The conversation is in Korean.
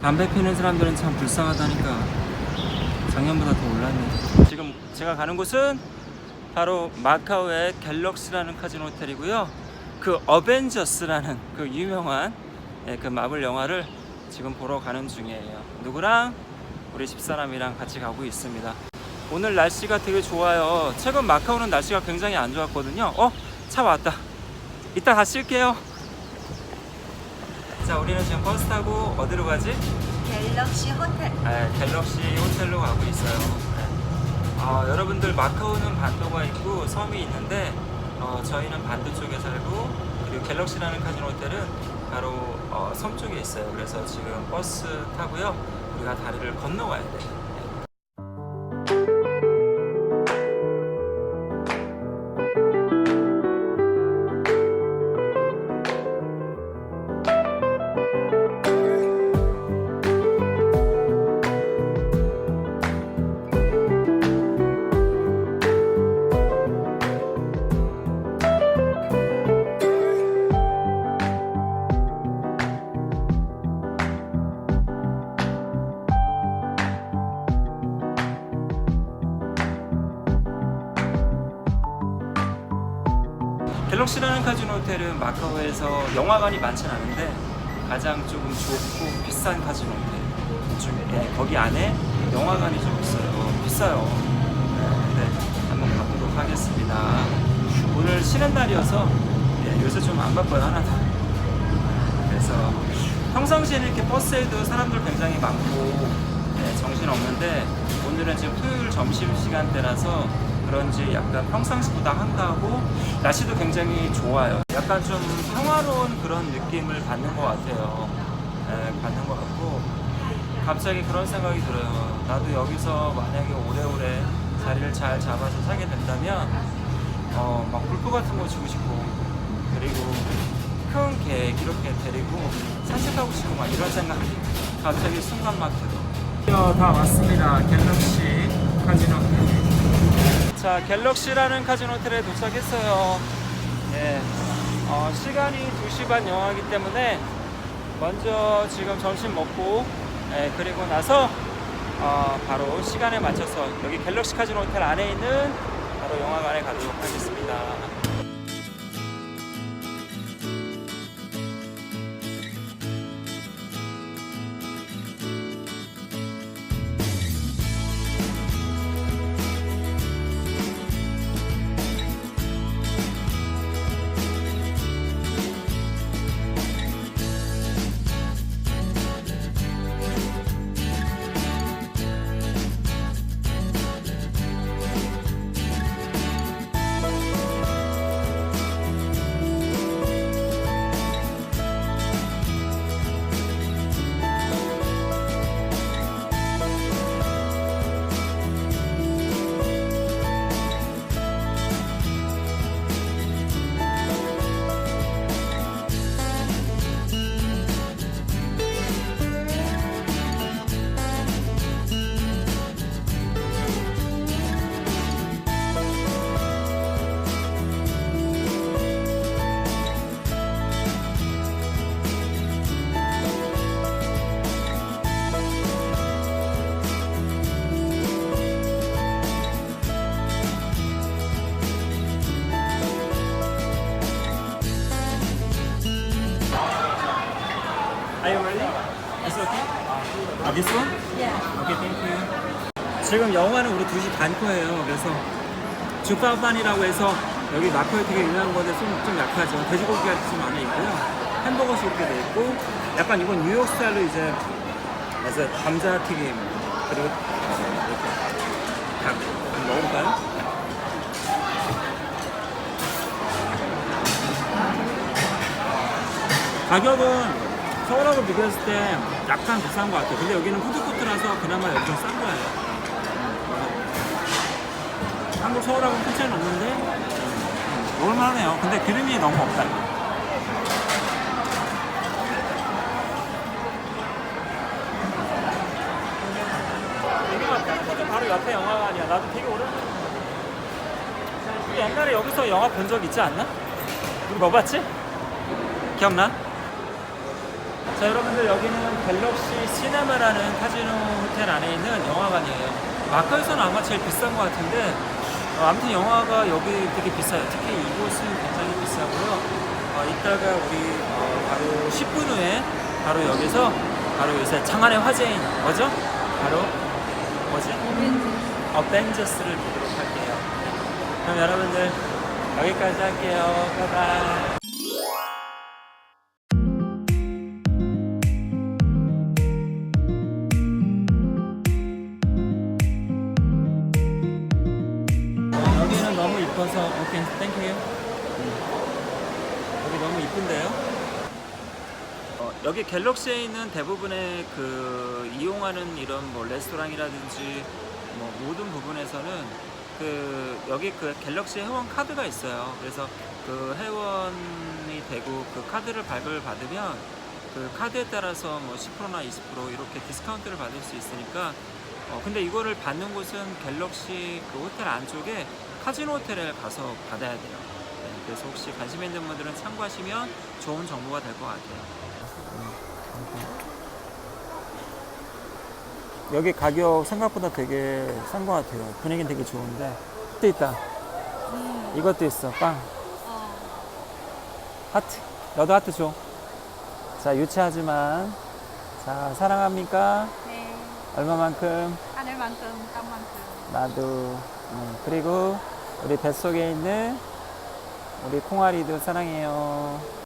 담배 피는 사람들은 참 불쌍하다니까 작년보다 더 올랐네. 지금 제가 가는 곳은 바로 마카오의 갤럭시라는 카지노 호텔이고요. 그 어벤져스라는 그 유명한 예, 그 마블 영화를 지금 보러 가는 중이에요. 누구랑? 우리 집사람이랑 같이 가고 있습니다. 오늘 날씨가 되게 좋아요. 최근 마카오는 날씨가 굉장히 안 좋았거든요. 어? 차 왔다. 이따 다시 쉴게요 자 우리는 지금 버스 타고 어디로 가지? 갤럭시 호텔. 네, 갤럭시 호텔로 가고 있어요. 네. 아, 여러분들 마카오는 반도가 있고 섬이 있는데 어, 저희는 반도 쪽에 살고 그리고 갤럭시라는 카지노 호텔은 바로 어, 섬 쪽에 있어요. 그래서 지금 버스 타고요. 우리가 다리를 건너가야 돼요. 갤럭시라는 카지노 호텔은 마카오에서 영화관이 많진 않은데 가장 조금 좁고 비싼 카지노 호텔 중에 예, 거기 안에 영화관이 좀 있어요. 비싸요. 네, 근데 한번 가보도록 하겠습니다. 오늘 쉬는 날이어서 예, 요새 좀 안 바빠요 하나도. 그래서 평상시에는 이렇게 버스에도 사람들 굉장히 많고 예, 정신 없는데 오늘은 지금 토요일 점심 시간대라서 그런지 약간 평상시보다 한가하고 날씨도 굉장히 좋아요. 약간 좀 평화로운 그런 느낌을 받는 것 같아요. 예, 받는 것 같고 갑자기 그런 생각이 들어요. 나도 여기서 만약에 오래오래 자리를 잘 잡아서 살게 된다면 어, 막 불꽃 같은 거 주고 싶고 그리고 큰 개 이렇게 데리고 산책하고 싶고 막 이런 생각이 갑자기 순간 막 들어. 다 왔습니다. 갤럭시 카지노. 자, 갤럭시라는 카지노 호텔에 도착했어요. 예. 어, 시간이 2시 반 영화이기 때문에 먼저 지금 점심 먹고 예, 그리고 나서 어, 바로 시간에 맞춰서 여기 갤럭시 카지노 호텔 안에 있는 바로 영화관에 가도록 하겠습니다. Are you ready? It's okay? 아, this one? Yeah. 오케이, 땡큐. 지금 영화는 우리 2시 반 거예요. 그래서 주파반이라고 해서 여기 마카오에 되게 유명한 건데 좀, 좀 약하죠. 돼지고기가 좀 안에 있고요. 햄버거 소스도 있고 약간 이건 뉴욕 스타일로 이제 그래서 감자 튀김 그리고 이렇게 닭 한번 먹어볼까요? 가격은 서울하고 비교했을 때 약간 비싼 것 같아요. 근데 여기는 푸드코트라서 그나마 여기 좀싼 거예요. 음. 한국 서울하고는 큰 차이는 없는데 음, 먹을만하네요. 근데 기름이 너무 없다. 여기가 푸드코트 바로 옆에 영화관이야. 나도 되게 오랜만에 우리 옛날에 여기서 영화 본 적 있지 않나? 뭐 봤지? 기억나? 자 여러분들 여기는 갤럭시 시네마라는 카지노 호텔 안에 있는 영화관이에요. 마카오에서는 아마 제일 비싼 것 같은데 어, 아무튼 영화가 여기 되게 비싸요. 특히 이곳은 굉장히 비싸고요. 어, 이따가 우리 어, 바로 10분 후에 바로 여기서 바로 요새 장안의 화제인 뭐죠? 바로 뭐지? 어벤져스를 보도록 할게요. 네. 그럼 여러분들 여기까지 할게요. 바이바이. 이뻐서 오케이 땡큐 여기 너무 이쁜데요? 어, 여기 갤럭시에 있는 대부분의 그 이용하는 이런 뭐 레스토랑이라든지 뭐 모든 부분에서는 그 여기 그 갤럭시 회원 카드가 있어요. 그래서 그 회원이 되고 그 카드를 발급을 받으면 그 카드에 따라서 뭐 10%나 20% 이렇게 디스카운트를 받을 수 있으니까 어 근데 이거를 받는 곳은 갤럭시 그 호텔 안쪽에 카지노 호텔에 가서 받아야 돼요. 네, 그래서 혹시 관심 있는 분들은 참고하시면 좋은 정보가 될 것 같아요. 여기 가격 생각보다 되게 싼 것 같아요. 분위기는 되게 좋은데. 또 있다. 이것도 있어. 빵. 하트. 너도 하트 줘. 자, 유치하지만. 자, 사랑합니까? 네. 얼마만큼? 하늘만큼 땅만큼. 나도. 음, 그리고 우리 뱃속에 있는 우리 콩아리도 사랑해요.